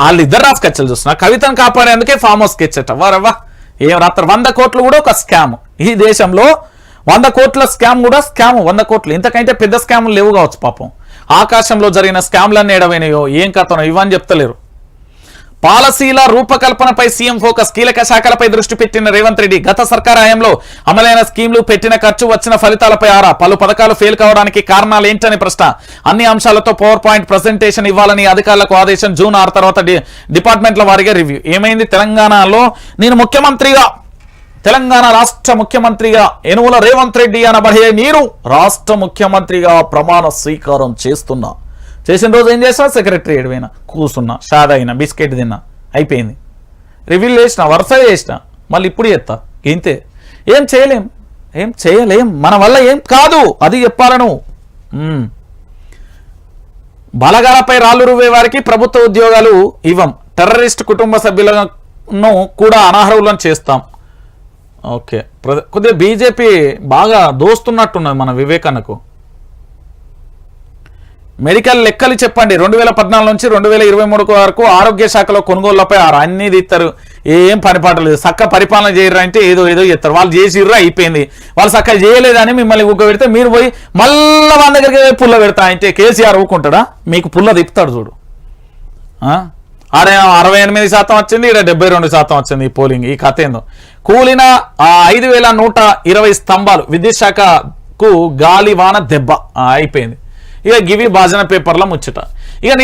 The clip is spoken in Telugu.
వాళ్ళిద్దరు రా స్కెచ్లు చూస్తున్నా. కవితను కాపాడేందుకే ఫామ్ హౌస్ స్కెచ్ అట వారవ్వా ఏం రాత్రి? వంద కోట్లు కూడా ఒక స్కామ్ ఈ దేశంలో వంద కోట్ల స్కామ్ కూడా స్కామ్ వంద కోట్లు. ఇంతకంటే పెద్ద స్కామ్లు లేవు కావచ్చు పాపం. ఆకాశంలో జరిగిన స్కామ్లన్నీ ఏడవైనయో? ఏం కథనో? ఇవని చెప్తలేరు. పాలసీల రూపకల్పనపై సీఎం ఫోకస్ కీలక శాఖలపై దృష్టి పెట్టిన రేవంత్ రెడ్డి గత సర్కార్ హయాంలో అమలైన స్కీమ్లు పెట్టిన ఖర్చు వచ్చిన ఫలితాలపై ఆరా. పలు పథకాలు ఫెయిల్ కావడానికి కారణాలు ఏంటని ప్రశ్న. అన్ని అంశాలతో పవర్ పాయింట్ ప్రజెంటేషన్ ఇవ్వాలని అధికారులకు ఆదేశం జూన్ ఆరు తర్వాత డిపార్ట్మెంట్ల వారిగా రివ్యూ. ఏమైంది? తెలంగాణలో నేను ముఖ్యమంత్రిగా తెలంగాణ రాష్ట్ర ముఖ్యమంత్రిగా ఎనుముల రేవంత్ రెడ్డి అనబడే నేను రాష్ట్ర ముఖ్యమంత్రిగా ప్రమాణ స్వీకారం చేస్తున్నా. చేసిన రోజు ఏం చేస్తా సెక్రటరీ పోయినా కూర్చున్నా షాద్ అయినా బిస్కెట్ తిన్నా అయిపోయింది. రివీల్ చేసిన వరుస చేసిన మళ్ళీ ఇప్పుడు చేస్తా ఇంతే. ఏం చేయలేం ఏం చేయలేం మన వల్ల ఏం కాదు అది చెప్పాలను. బలగాలపై రాళ్ళు రువ్వే వారికి ప్రభుత్వ ఉద్యోగాలు ఇవ్వం. టెర్రరిస్ట్ కుటుంబ సభ్యులను కూడా అనర్హులను చేస్తాం. ఓకే. ప్ర- కొద్దిగా బీజేపీ బాగా దోస్తున్నట్టున్నది మన వివేకన్నకు. మెడికల్ లెక్కలు చెప్పండి. రెండు వేల పద్నాలుగు నుంచి రెండు వేల ఇరవై మూడు వరకు ఆరోగ్య శాఖలో కొనుగోళ్ళపై ఆరు అన్ని తీస్తారు ఏం పనిపాట లేదు. చక్క పరిపాలన చేయరు అంటే ఏదో ఏదో చేస్తారు వాళ్ళు చేసిర్రు అయిపోయింది. వాళ్ళు చక్క చేయలేదని మిమ్మల్ని ఊక పెడితే మీరు పోయి మళ్ళా వాళ్ళ దగ్గరికి పుల్ల పెడతా అంటే కేసీఆర్ ఊకుంటాడా? మీకు పుల్ల తిప్పుతాడు చూడు. ఆడ అరవై ఎనిమిది శాతం వచ్చింది ఇక్కడ డెబ్బై రెండు శాతం వచ్చింది ఈ పోలింగ్ ఈ కథ ఏందో. కూలిన ఆ ఐదు వేల నూట ఇరవై స్తంభాలు విద్యుత్ శాఖకు గాలి వాన దెబ్బ అయిపోయింది. ఇక గివి భాజన పేపర్ల ముచ్చట. ఇక